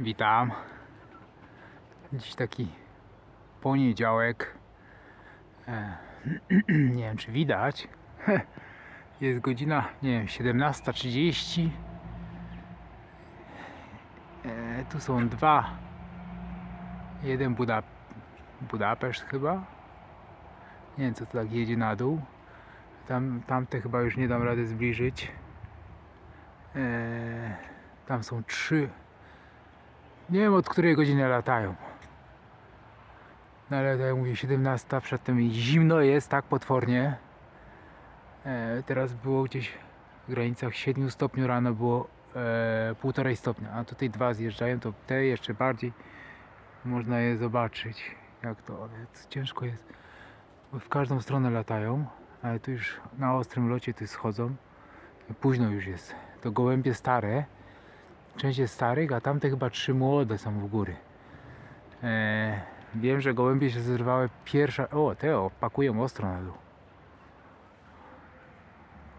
Witam. Dziś taki poniedziałek. E, nie wiem czy widać. Jest godzina, nie wiem, 17.30. E, tu są dwa. Jeden Buda, Budapeszt chyba. Nie wiem co to tak jedzie na dół. Tam, tamte chyba już nie dam rady zbliżyć. E, tam są trzy nie wiem od której godziny latają. No ale tak jak mówię, 17, przedtem zimno jest tak potwornie. E, teraz było gdzieś w granicach 7 stopni rano było e, 1,5 stopnia, a tutaj dwa zjeżdżają, to te jeszcze bardziej można je zobaczyć. Jak to, ale ciężko jest. Bo w każdą stronę latają, ale tu już na ostrym locie tu schodzą. Późno już jest. To gołębie stare część jest starych, a tamte chyba trzy młode są w góry. E, wiem, że gołębie się zrywały pierwsza. O, te o, pakują ostro na dół.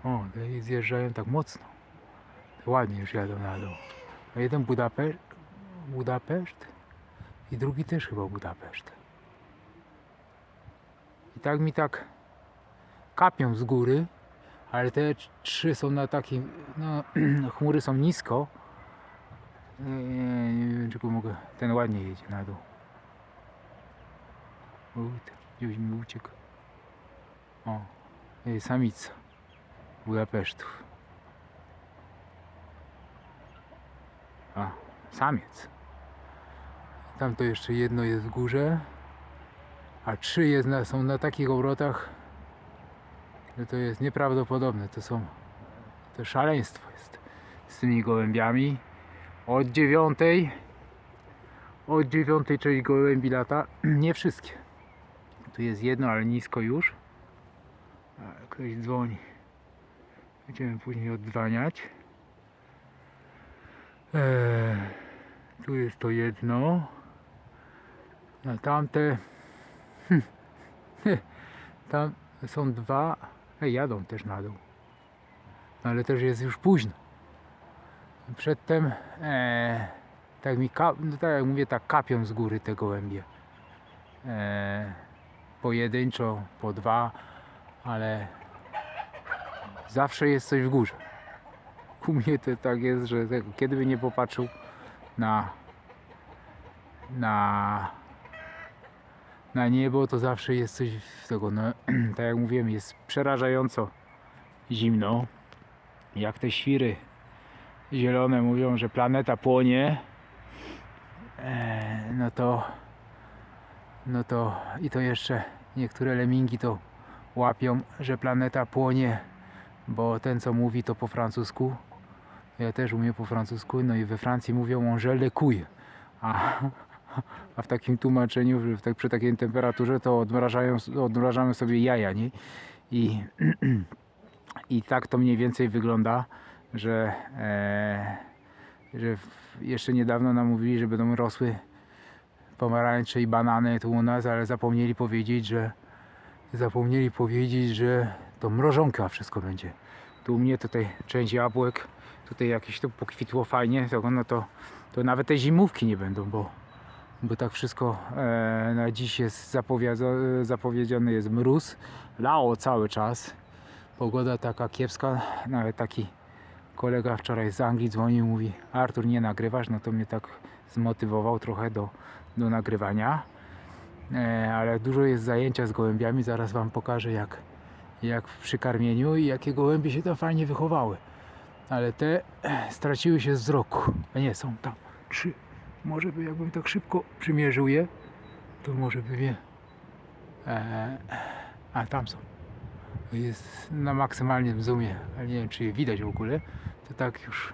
O, te zjeżdżają tak mocno. Te ładnie już jadą na dół. A jeden Budapeszt, Budapeszt i drugi też chyba Budapeszt. I tak mi tak kapią z góry, ale te trzy są na takim, no chmury są nisko, go mogę. Ten ładnie jedzie na dół. Uj, gdzieś mi uciekł. O, samica Budapesztów. A, samiec. Tam to jeszcze jedno jest w górze, a trzy jest na, są na takich obrotach, że to jest nieprawdopodobne. To są, to szaleństwo jest z tymi gołębiami od dziewiątej od dziewiątej część gołębi lata nie wszystkie. Tu jest jedno ale nisko już. Ktoś dzwoni. Będziemy później odzwaniać. Eee, tu jest to jedno. A tamte tam są dwa. Ej, jadą też na dół. No, ale też jest już późno Przedtem, e, tak mi no tak jak mówię, tak kapią z góry te gołębie. E, pojedynczo, po dwa, ale zawsze jest coś w górze. U mnie to tak jest, że tak, kiedy by nie popatrzył na na na niebo, to zawsze jest coś w tego, no, tak jak mówiłem, jest przerażająco zimno. Jak te świry zielone mówią, że planeta płonie, e, no to no to i to jeszcze niektóre lemingi to łapią, że planeta płonie, bo ten co mówi to po francusku, ja też umiem po francusku, no i we Francji mówią on le couille, a, a w takim tłumaczeniu, że tak, przy takiej temperaturze to odmrażają, odmrażamy sobie jaja, nie? I, i tak to mniej więcej wygląda że, e, że jeszcze niedawno nam mówili, że będą rosły pomarańcze i banany tu u nas, ale zapomnieli powiedzieć, że zapomnieli powiedzieć, że to mrożonka wszystko będzie. Tu u mnie tutaj część jabłek, tutaj jakieś to pokwitło fajnie, to, no to, to nawet te zimówki nie będą, bo, bo tak wszystko e, na dziś jest zapowiedziany jest mróz, lało cały czas, pogoda taka kiepska, nawet taki kolega wczoraj z Anglii dzwonił, mówi Artur nie nagrywasz, no to mnie tak zmotywował trochę do, do nagrywania. E, ale dużo jest zajęcia z gołębiami, zaraz Wam pokażę jak, jak przy karmieniu i jakie gołębie się tam fajnie wychowały. Ale te e, straciły się z wzroku. A nie, są tam trzy. Może by jakbym tak szybko przymierzył je, to może by je... E, a tam są jest na maksymalnym zoomie, ale nie wiem czy je widać w ogóle, to tak już.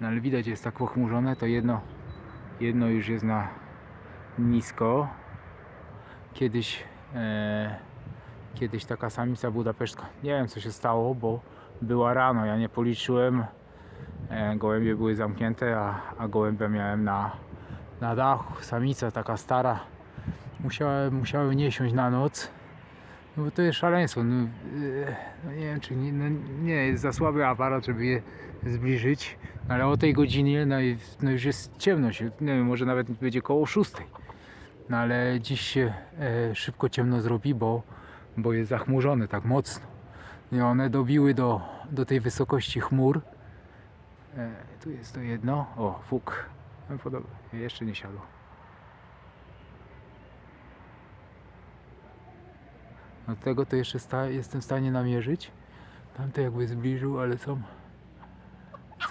No ale widać jest tak pochmurzone, to jedno jedno już jest na nisko. Kiedyś e, kiedyś taka samica budapesztka nie wiem co się stało, bo była rano, ja nie policzyłem. E, gołębie były zamknięte, a, a gołębia miałem na, na dachu, samica taka stara. Musiałem, musiałem nie siąść na noc No bo to jest szaleństwo. No, no nie wiem, czy nie, no nie jest za słaby aparat, żeby je zbliżyć. No ale o tej godzinie no, no już jest ciemność. Nie wiem, może nawet będzie koło szóstej. No ale dziś się e, szybko ciemno zrobi, bo, bo jest zachmurzone tak mocno. I one dobiły do, do tej wysokości chmur. E, tu jest to jedno. O, fuk. No, podoba. Jeszcze nie siadło. Od tego to jeszcze jestem w stanie namierzyć. Tamte jakby zbliżył, ale są,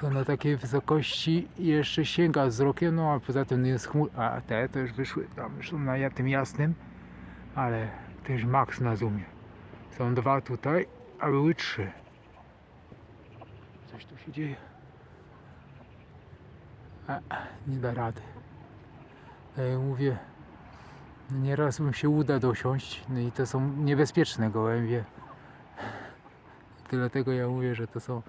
są na takiej wysokości jeszcze sięga wzrokiem, no a poza tym jest chmur, a te to już wyszły, tam już są na tym jasnym, ale też max na zoomie. Są dwa tutaj, a były trzy. Coś tu się dzieje. A, nie da rady. Tak jak mówię, Nieraz bym się uda dosiąść, no i to są niebezpieczne gołębie. Dlatego ja mówię, że to są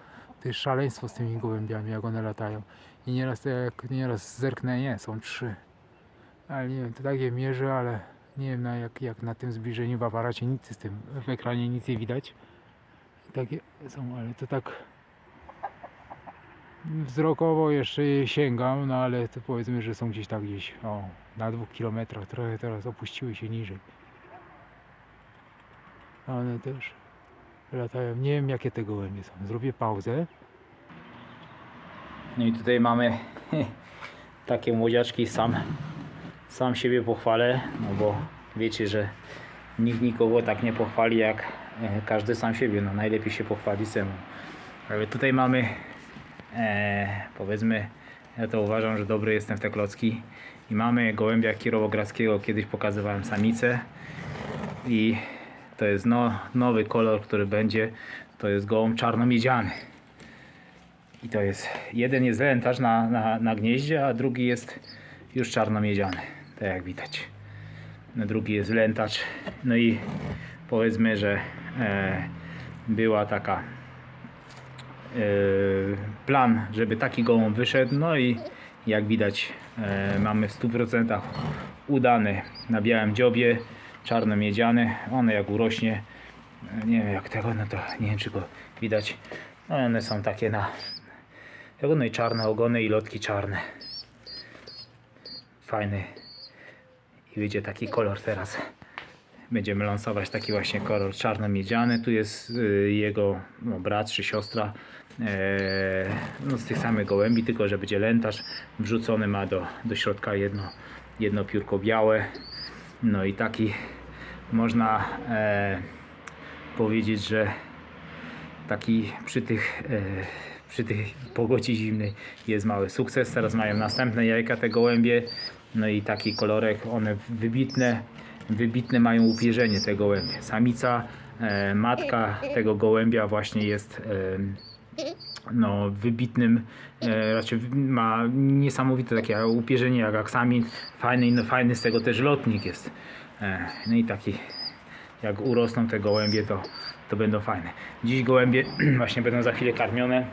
to jest szaleństwo z tymi gołębiami, jak one latają. I nieraz to jak nieraz zerknę, nie, są trzy. Ale nie wiem, to tak je mierzę, ale nie wiem na jak, jak na tym zbliżeniu w aparacie nic z tym, w ekranie nic nie widać. Takie są, ale to tak wzrokowo jeszcze je sięgam, no ale to powiedzmy, że są gdzieś tak gdzieś o, na dwóch kilometrach, trochę teraz opuściły się niżej. One też latają, nie wiem jakie te gołębie są. Zrobię pauzę. No i tutaj mamy takie młodziaczki, sam, sam siebie pochwalę, no bo wiecie, że nikt nikogo tak nie pochwali jak e, każdy sam siebie, no najlepiej się pochwali samemu. Ale tutaj mamy, e, powiedzmy, ja to uważam, że dobry jestem w te klocki i mamy gołębia kierowogradzkiego, kiedyś pokazywałem samicę i to jest no, nowy kolor, który będzie, to jest gołąb czarnomiedziany. I to jest, jeden jest lętarz na, na, na gnieździe, a drugi jest już czarnomiedziany, tak jak widać. No, drugi jest lętacz. No i powiedzmy, że e, była taka e, plan, żeby taki gołąb wyszedł. No i jak widać mamy w 100% udany na białym dziobie, czarnomiedziany. One jak urośnie, e, nie wiem jak tego, no to nie wiem czy go widać. No one są takie na no i czarne ogony i lotki czarne. Fajny. I wyjdzie taki kolor teraz. Będziemy lansować taki właśnie kolor czarno-miedziany. Tu jest y, jego no, brat czy siostra. E, no, z tych samych gołębi, tylko że będzie lętarz. Wrzucony ma do, do środka jedno, jedno piórko białe. No i taki można e, powiedzieć, że taki przy tych, e, przy tej pogodzie zimnej jest mały sukces. Teraz mają następne jajka te gołębie. No i taki kolorek, one wybitne, wybitne mają upierzenie te gołębie. Samica, matka tego gołębia właśnie jest no, wybitnym, e, raczej ma niesamowite takie upierzenie jak aksamin. Fajny, no, fajny z tego też lotnik jest. E, no i taki jak urosną te gołębie, to, to będą fajne. Dziś gołębie właśnie będą za chwilę karmione.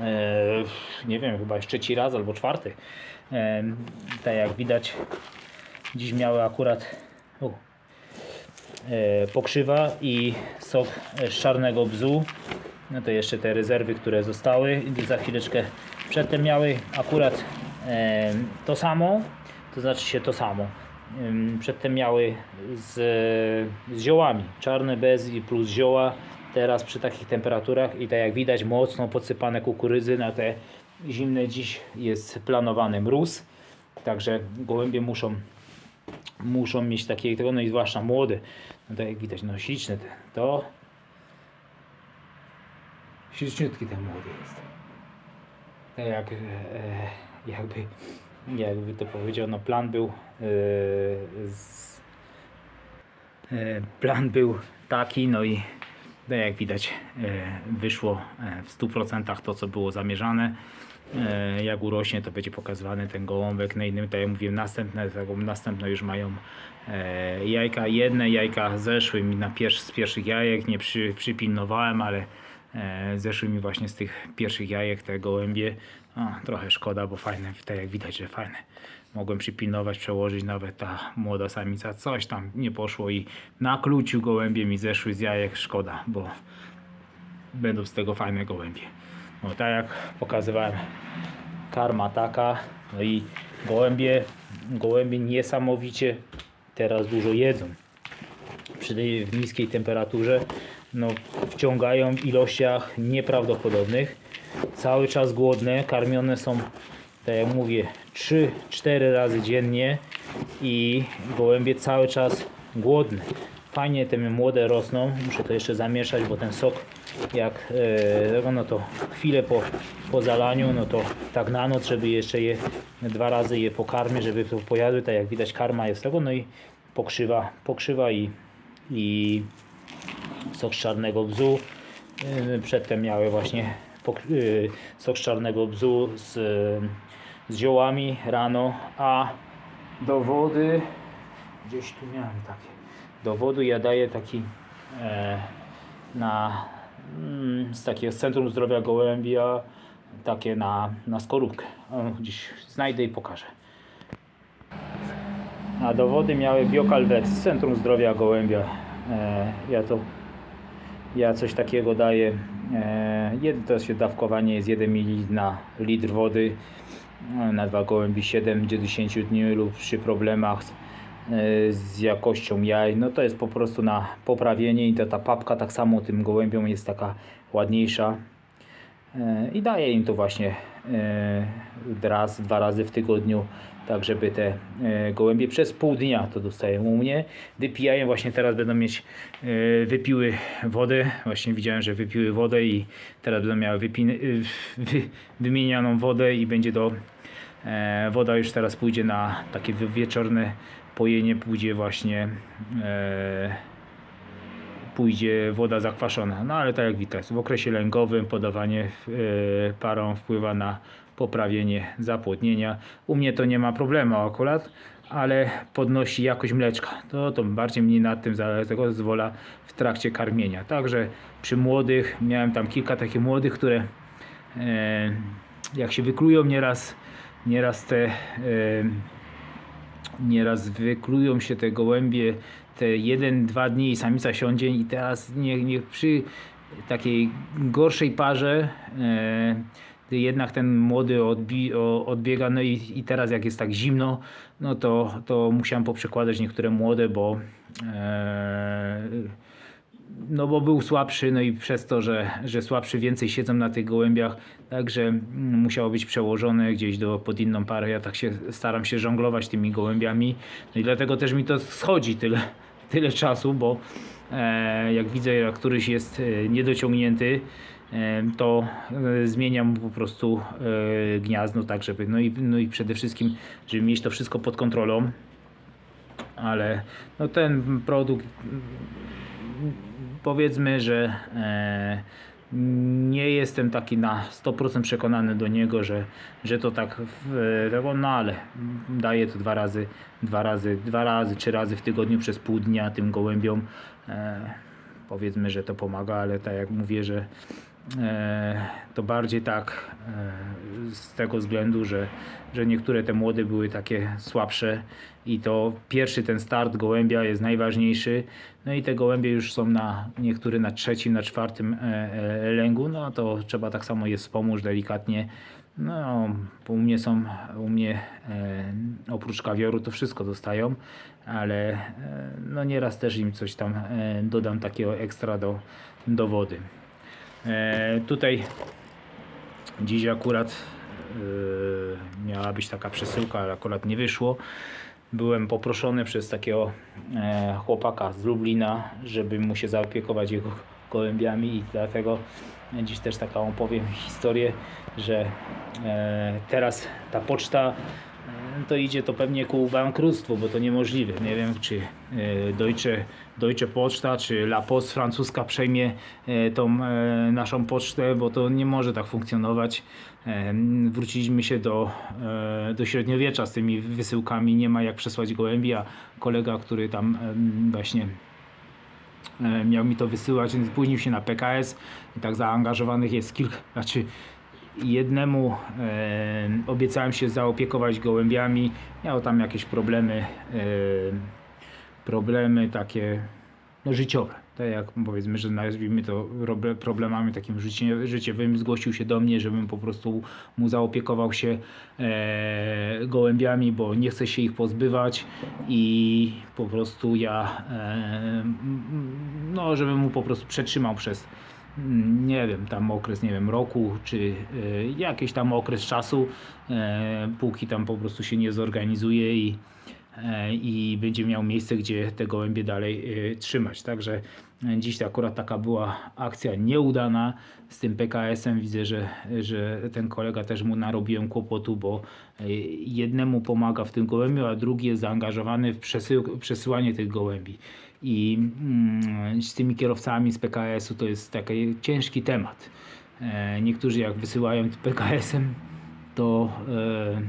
E, nie wiem, chyba jeszcze trzeci raz albo czwarty. E, tak jak widać, dziś miały akurat u, e, pokrzywa i sok z czarnego bzu. No to jeszcze te rezerwy, które zostały. Za chwileczkę przedtem miały akurat e, to samo, to znaczy się to samo. Ym, Przedtem miały z, z ziołami, czarny bez i plus zioła. Teraz przy takich temperaturach i tak jak widać mocno podsypane kukurydzy na te zimne dziś jest planowany mróz. Także gołębie muszą muszą mieć takiego, no i zwłaszcza młode. No tak jak widać, no śliczne te. To śliczniutki ten młody jest. Tak jak e, jakby jakby to powiedział, no plan był e, z, e, plan był taki, no i no jak widać wyszło w 100% to co było zamierzane. Jak urośnie to będzie pokazywany ten gołąbek na innym, tak jak mówiłem, następne, następne już mają jajka. Jedne jajka zeszły mi na pierwszy, z pierwszych jajek, nie przy, przypilnowałem, ale zeszły mi właśnie z tych pierwszych jajek te gołębie. Trochę szkoda, bo fajne, tak jak widać, że fajne. mogłem przypilnować, przełożyć nawet ta młoda samica, coś tam nie poszło i na kluciu gołębie mi zeszły z jajek, szkoda, bo będą z tego fajne gołębie. No tak jak pokazywałem, karma taka, no i gołębie, gołębie niesamowicie teraz dużo jedzą. Przy tej niskiej temperaturze no, wciągają w ilościach nieprawdopodobnych. Cały czas głodne, karmione są, tak jak mówię, 3-4 razy dziennie i gołębie cały czas głodne. Fajnie te młode rosną, muszę to jeszcze zamieszać, bo ten sok jak no to chwilę po, po zalaniu, no to tak na noc, żeby jeszcze je dwa razy je pokarmię, żeby to pojadły, tak jak widać karma jest tego, no i pokrzywa, pokrzywa i, i sok czarnego bzu. Yy, Przedtem miały właśnie yy, sok czarnego bzu z, z ziołami rano, a do wody gdzieś tu miałem takie. Do wody ja daję taki e, na mm, z takiego Centrum Zdrowia Gołębia takie na, na skorupkę. Gdzieś znajdę i pokażę. A dowody miały Biokalwet z Centrum Zdrowia Gołębia. E, ja to ja coś takiego daję. E, jed- to się dawkowanie jest 1 ml na litr wody e, na dwa gołębi 7-10 dni lub przy problemach z, e, z jakością jaj. No to jest po prostu na poprawienie i to, ta papka tak samo tym gołębiom jest taka ładniejsza. I daję im to właśnie raz, dwa razy w tygodniu, tak żeby te e, gołębie przez pół dnia to dostają u mnie. Wypijają, właśnie teraz będą mieć, e, wypiły wodę, właśnie widziałem, że wypiły wodę i teraz będą miały wypin, e, wy, wymienianą wodę i będzie do, woda już teraz pójdzie na takie wi- wieczorne pojenie, pójdzie właśnie pójdzie woda zakwaszona. No ale tak jak widać, w okresie lęgowym podawanie parą wpływa na poprawienie zapłodnienia. U mnie to nie ma problemu akurat, ale podnosi jakość mleczka. To, to bardziej mnie nad tym zależy, tego zwola w trakcie karmienia. Także przy młodych, miałem tam kilka takich młodych, które e, jak się wyklują nieraz, nieraz te e, nieraz wyklują się te gołębie te 1-2 dni i samica siądzie i teraz nie, nie przy takiej gorszej parze e, jednak ten młody odbi, odbiega no i, i teraz jak jest tak zimno no to, to musiałem poprzekładać niektóre młode bo e, no bo był słabszy, no i przez to, że, że słabszy więcej siedzą na tych gołębiach, także mm, musiało być przełożone gdzieś do, pod inną parę. Ja tak się staram się żonglować tymi gołębiami, no i dlatego też mi to schodzi tyle, tyle czasu, bo e, jak widzę, jak któryś jest e, niedociągnięty, to e, zmieniam po prostu e, gniazdo, tak żeby, no i, no i przede wszystkim, żeby mieć to wszystko pod kontrolą, ale no ten produkt powiedzmy, że e, nie jestem taki na 100% przekonany do niego, że, że to tak, tego, no ale daję to dwa razy, dwa razy, dwa razy, trzy razy w tygodniu przez pół dnia tym gołębiom. E, powiedzmy, że to pomaga, ale tak jak mówię, że e, to bardziej tak e, z tego względu, że, że niektóre te młode były takie słabsze i to pierwszy ten start gołębia jest najważniejszy. No i te gołębie już są na niektóre na trzecim, na czwartym e, e, lęgu, no to trzeba tak samo je wspomóc delikatnie. No, u mnie są, u mnie e, oprócz kawioru to wszystko dostają, ale e, no nieraz też im coś tam e, dodam takiego ekstra do, do wody. E, tutaj dziś akurat e, miała być taka przesyłka, ale akurat nie wyszło. Byłem poproszony przez takiego e, chłopaka z Lublina, żeby mu się zaopiekować jego gołębiami i dlatego dziś też taką opowiem historię, że teraz ta poczta to idzie to pewnie ku bankructwu, bo to niemożliwe. Nie wiem, czy e, Deutsche, Deutsche Poczta, czy La Poste francuska przejmie e, tą e, naszą pocztę, bo to nie może tak funkcjonować. Wróciliśmy się do, do średniowiecza z tymi wysyłkami. Nie ma jak przesłać gołębi, a kolega, który tam właśnie miał mi to wysyłać, więc spóźnił się na PKS i tak zaangażowanych jest kilka, znaczy jednemu obiecałem się zaopiekować gołębiami. Miał tam jakieś problemy, problemy takie no, życiowe. Tak jak powiedzmy, że nazwijmy to roble- problemami takim życie, życiowymi, zgłosił się do mnie, żebym po prostu mu zaopiekował się e, gołębiami, bo nie chce się ich pozbywać i po prostu ja, e, no, żebym mu po prostu przetrzymał przez nie wiem, tam okres, nie wiem, roku, czy e, jakiś tam okres czasu, e, póki tam po prostu się nie zorganizuje i, e, i będzie miał miejsce, gdzie te gołębie dalej trzymać. Także dziś akurat taka była akcja nieudana z tym PKS-em. Widzę, że, że ten kolega też mu narobiłem kłopotu, bo jednemu pomaga w tym gołębiu, a drugi jest zaangażowany w przesył, przesyłanie tych gołębi. I mm, z tymi kierowcami z PKS-u to jest taki ciężki temat. E, niektórzy jak wysyłają PKS-em, to e,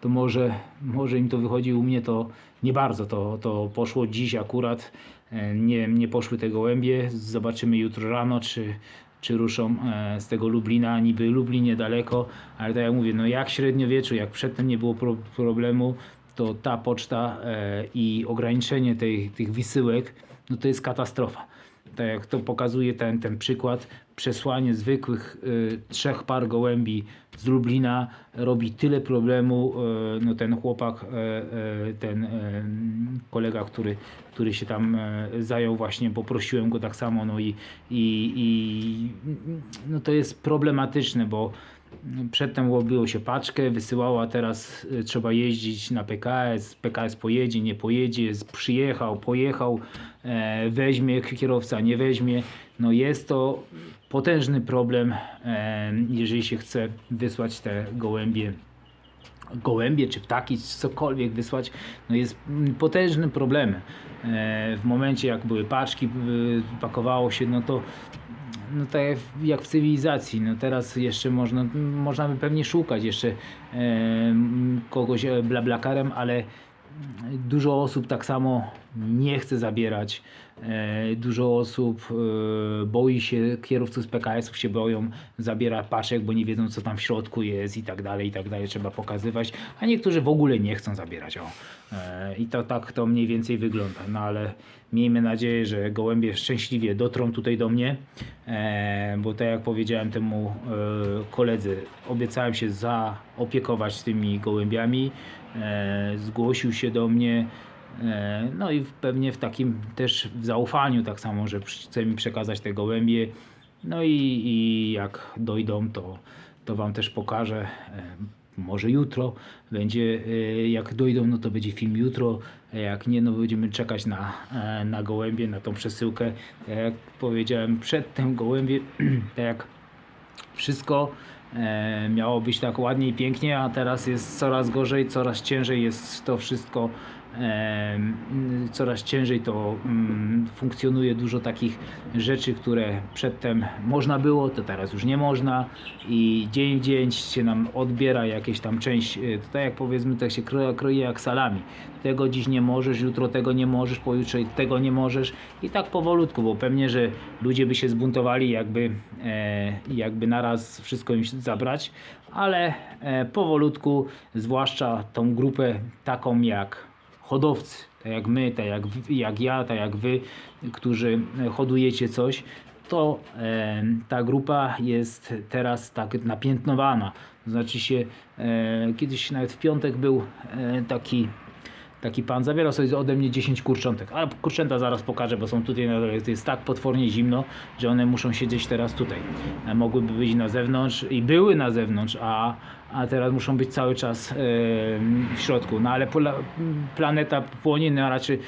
to może, może im to wychodzi u mnie to nie bardzo to, to poszło. Dziś akurat e, nie, nie poszły te gołębie zobaczymy jutro rano czy, czy ruszą z tego Lublina. Niby Lublin niedaleko ale tak jak mówię no jak średniowieczu jak przedtem nie było pro, problemu to ta poczta e, i ograniczenie tej, tych wysyłek no to jest katastrofa tak jak to pokazuje ten, ten przykład, przesłanie zwykłych y, trzech par gołębi z Lublina robi tyle problemu. Y, no ten chłopak, y, ten y, kolega, który, który się tam y, zajął właśnie, poprosiłem go tak samo, no i, i, i no to jest problematyczne, bo Przedtem łowiło się paczkę, wysyłało, a teraz y, trzeba jeździć na PKS. PKS pojedzie, nie pojedzie, przyjechał, pojechał, e, weźmie kierowca, nie weźmie. No jest to potężny problem, e, jeżeli się chce wysłać te gołębie gołębie czy ptaki, czy cokolwiek wysłać, no jest mm, potężnym problemem. E, w momencie jak były paczki, y, pakowało się, no to no tak jak w- jak w cywilizacji, no teraz jeszcze można, można by pewnie szukać jeszcze e, kogoś e, blablakarem, ale dużo osób tak samo nie chce zabierać. E, dużo osób e, boi się, kierowców z PKS-ów się boją, zabiera paczek, bo nie wiedzą co tam w środku jest i tak dalej, i tak dalej, trzeba pokazywać, a niektórzy w ogóle nie chcą zabierać. O. E, I to tak to mniej więcej wygląda, no ale miejmy nadzieję, że gołębie szczęśliwie dotrą tutaj do mnie, bo tak jak powiedziałem temu koledzy, obiecałem się zaopiekować tymi gołębiami, zgłosił się do mnie, no i pewnie w takim też w zaufaniu tak samo, że chce mi przekazać te gołębie, no i, i jak dojdą, to, to wam też pokażę. e, Może jutro będzie, e, jak dojdą, no to będzie film jutro. e, Jak nie, no będziemy czekać na, e, na gołębie, na tą przesyłkę. Tak Jak powiedziałem przedtem, gołębie, tak jak wszystko e, miało być tak ładnie i pięknie, a teraz jest coraz gorzej, coraz ciężej jest to wszystko. Coraz ciężej to mm, funkcjonuje dużo takich rzeczy, które przedtem można było, to teraz już nie można i dzień w dzień się nam odbiera jakieś tam część, e, to jak powiedzmy, tak się kroje, jak salami. Tego dziś nie możesz, jutro tego nie możesz, pojutrze tego nie możesz i tak powolutku, bo pewnie, że ludzie by się zbuntowali, jakby, e, jakby naraz wszystko im zabrać, ale e, powolutku, zwłaszcza tą grupę taką jak hodowcy, tak jak my, tak jak, jak ja, tak jak wy, którzy hodujecie coś, to e, ta grupa jest teraz tak napiętnowana. Znaczy się, e, kiedyś nawet w piątek był e, taki taki pan zabierał sobie ode mnie 10 kurczątek, ale kurczęta zaraz pokażę, bo są tutaj na dole. Jest tak potwornie zimno, że one muszą siedzieć teraz tutaj. E, Mogłyby być na zewnątrz i były na zewnątrz, a, a teraz muszą być cały czas e, w środku. No ale pola, planeta płonie, no raczej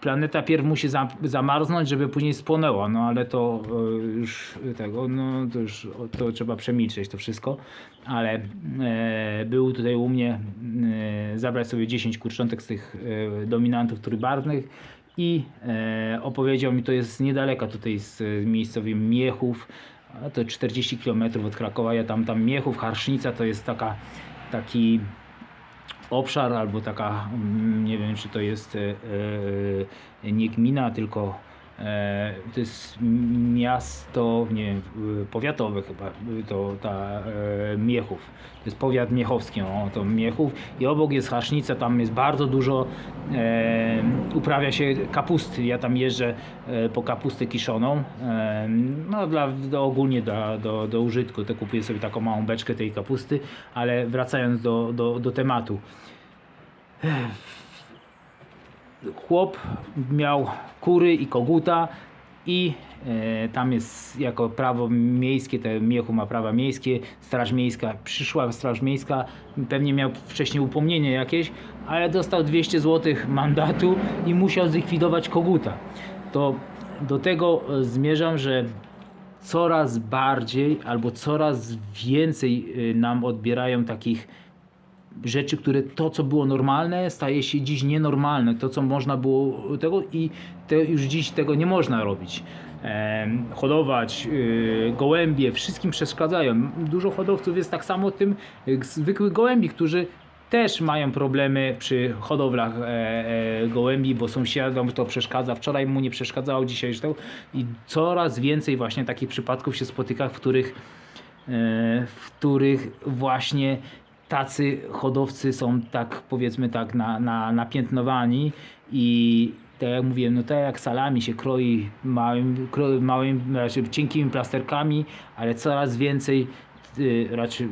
planeta pierw musi za, zamarznąć, żeby później spłonęła, no ale to e, już tego, no to już to trzeba przemilczeć to wszystko, ale e, był tutaj u mnie e, zabrać sobie 10 kurczątek z tych e, dominantów trójbarwnych i e, opowiedział mi, to jest niedaleko tutaj z miejscowych Miechów, to 40 km od Krakowa, ja tam, tam Miechów, Harsznica to jest taka, taki obszar albo taka, mm, nie wiem czy to jest e, e, nie gmina, tylko to jest miasto, nie wiem, powiatowe chyba, to ta e, Miechów. To jest powiat miechowski, o, to Miechów. I obok jest Hasznica, tam jest bardzo dużo, e, uprawia się kapusty. Ja tam jeżdżę e, po kapustę kiszoną, e, no dla, do, ogólnie do, do, do użytku. To kupuję sobie taką małą beczkę tej kapusty, ale wracając do, do, do tematu. Chłop miał kury i koguta i e, tam jest jako prawo miejskie, te Miechu ma prawa miejskie, straż miejska, przyszła straż miejska, pewnie miał wcześniej upomnienie jakieś, ale dostał 200 zł mandatu i musiał zlikwidować koguta. To do tego e, zmierzam, że coraz bardziej albo coraz więcej y, nam odbierają takich rzeczy, które to, co było normalne, staje się dziś nienormalne. To, co można było tego i te, już dziś tego nie można robić. Em, hodować, y, gołębie, wszystkim przeszkadzają. Dużo hodowców jest tak samo tym y, zwykłych gołębi, którzy też mają problemy przy hodowlach e, e, gołębi, bo sąsiadom to przeszkadza. Wczoraj mu nie przeszkadzało, dzisiaj to. I coraz więcej właśnie takich przypadków się spotyka, w których e, w których właśnie tacy hodowcy są tak powiedzmy tak na, na, napiętnowani i tak jak mówiłem, no tak jak salami się kroi małym, kro, małym znaczy cienkimi plasterkami, ale coraz więcej raczej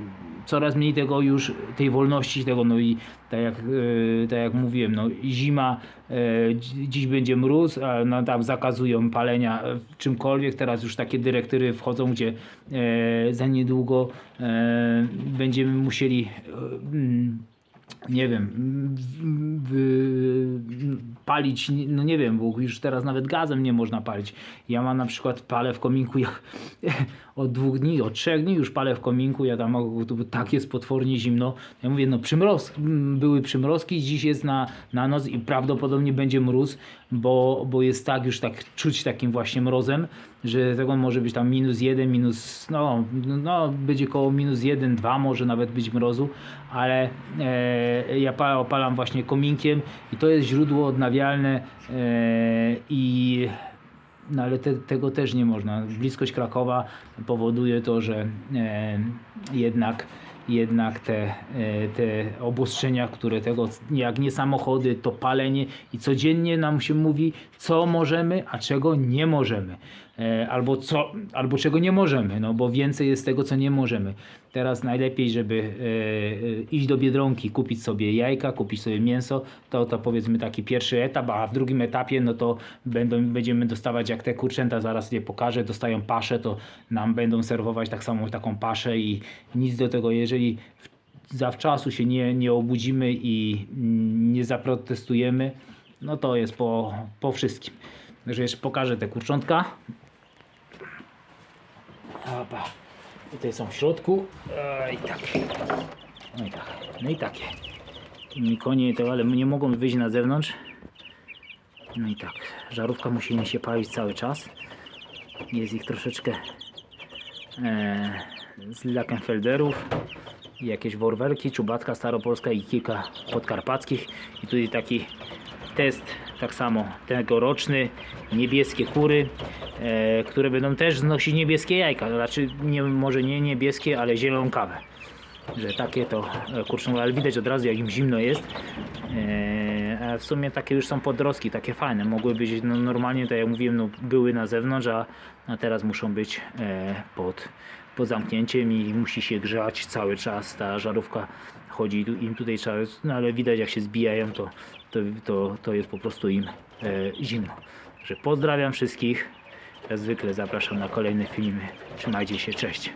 coraz mniej tego już tej wolności tego no i tak jak, y, tak jak mówiłem no zima y, dzi- dziś będzie mróz a no, tam zakazują palenia e, czymkolwiek teraz już takie dyrektywy wchodzą gdzie e, za niedługo e, będziemy musieli mm, nie wiem, palić, no nie wiem, bo już teraz nawet gazem nie można palić. Ja mam na przykład palę w kominku, jak od dwóch dni, od trzech dni już palę w kominku, ja tam to tak jest potwornie zimno. Ja mówię, no przymroz, były przymrozki, dziś jest na, na noc i prawdopodobnie będzie mróz, bo, bo jest tak już tak czuć takim właśnie mrozem, że tego może być tam minus jeden, minus, no, no będzie koło minus jeden, dwa może nawet być mrozu, ale e, ja pa- opalam właśnie kominkiem i to jest źródło odnawialne e, i no ale te, tego też nie można. Bliskość Krakowa powoduje to, że e, jednak, jednak te, e, te obostrzenia, które tego, jak nie samochody, to palenie i codziennie nam się mówi, co możemy, a czego nie możemy. E, albo, co, albo czego nie możemy, no bo więcej jest tego, co nie możemy. Teraz najlepiej, żeby e, e, iść do Biedronki, kupić sobie jajka, kupić sobie mięso, to, to powiedzmy taki pierwszy etap, a w drugim etapie no to będą, będziemy dostawać, jak te kurczęta, zaraz je pokażę, dostają paszę, to nam będą serwować tak samo taką paszę i nic do tego, jeżeli zawczasu się nie, nie obudzimy i nie zaprotestujemy, no to jest po, po wszystkim. Także jeszcze pokażę te kurczątka. Opa. Tutaj są w środku. I tak. No i tak. No i takie. Mi konie to, ale nie mogą wyjść na zewnątrz. No i tak. Żarówka musi mi się palić cały czas. Jest ich troszeczkę e, z Lackenfelderów. I jakieś worwerki, czubatka staropolska i kilka podkarpackich. I tutaj taki test tak samo tegoroczny, niebieskie kury, e, które będą też znosić niebieskie jajka, znaczy nie, może nie niebieskie, ale zielonkawę. Że takie to e, kurczą, ale widać od razu jak im zimno jest. E, a w sumie takie już są podrostki, takie fajne. Mogły być no, normalnie, tak jak mówiłem, no, były na zewnątrz, a, a teraz muszą być e, pod, pod zamknięciem i musi się grzać cały czas. Ta żarówka chodzi im tutaj no ale widać jak się zbijają, to, to, to, to jest po prostu im e, zimno. Także pozdrawiam wszystkich. Jak zwykle zapraszam na kolejne filmy. Trzymajcie się, cześć.